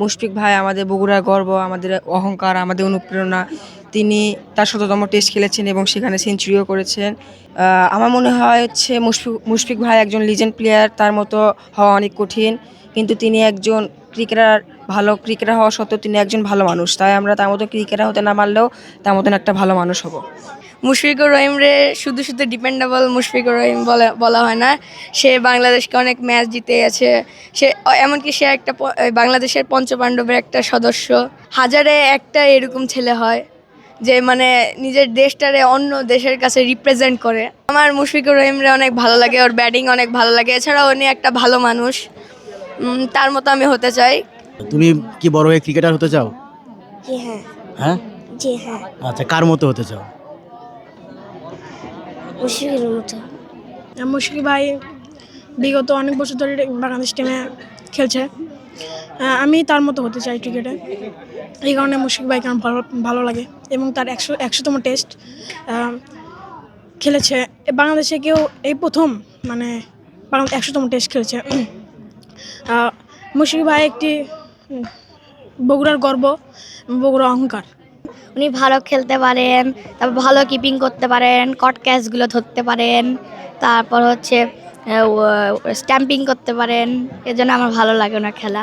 মুশফিক ভাই আমাদের বগুড়ার গর্ব, আমাদের অহংকার, আমাদের অনুপ্রেরণা। তিনি তার শততম টেস্ট খেলেছেন এবং সেখানে সেঞ্চুরিও করেছেন। আমার মনে হয় হচ্ছে মুশফিক মুশফিক ভাই একজন লিজেন্ড প্লেয়ার তার মতো হওয়া অনেক কঠিন। কিন্তু তিনি একজন ক্রিকেটার ভালো ক্রিকেটার হওয়া সত্ত্বেও তিনি একজন ভালো মানুষ। তাই আমরা তার মতো ক্রিকেটার হতে না পারলেও তার মতন একটা ভালো মানুষ হব। মুশফিকুর রহিম রে শুধু শুধু ডিপেন্ডেবল মুশফিকুর রহিম বলা বলা হয় না। সে বাংলাদেশকে অনেক ম্যাচ জিতে গেছে। সে এমনকি সে একটা বাংলাদেশের পঞ্চপাণ্ডবের একটা সদস্য। হাজারে একটা এরকম ছেলে হয় যে মানে নিজের দেশটারে অন্য দেশের কাছে রিপ্রেজেন্ট করে। আমার মুশফিকুর রহিমরে অনেক ভালো লাগে ওর ব্যাটিং অনেক ভালো লাগে। এছাড়াও উনি একটা ভালো মানুষ। তার মতো আমি হতে চাই। তুমি কি বড় হয়ে ক্রিকেটার হতে চাও? জি হ্যাঁ। হ্যাঁ? জি হ্যাঁ। আচ্ছা কার মতো হতে চাও? মুশফিকের মতো। মুশফিক ভাই বিগত অনেক বছর ধরে বাংলাদেশ টিমে খেলছে। আমি তার মতো হতে চাই ক্রিকেটে এই কারণে মুশফিক ভাইকে আমার ভালো ভালো লাগে এবং তার একশো, একশোতম টেস্ট খেলেছে। বাংলাদেশে কেউ এই প্রথম মানে বাংলা একশোতম টেস্ট খেলেছে। মুশফিক ভাই একটি বগুড়ার গর্ব, বগুড়া অহংকার। উনি ভালো খেলতে পারেন, তারপর ভালো কিপিং করতে পারেন কট ক্যাচগুলো ধরতে পারেন, তারপর হচ্ছে স্ট্যাম্পিং করতে পারেন এজন্য আমার ভালো লাগে ওনার খেলা।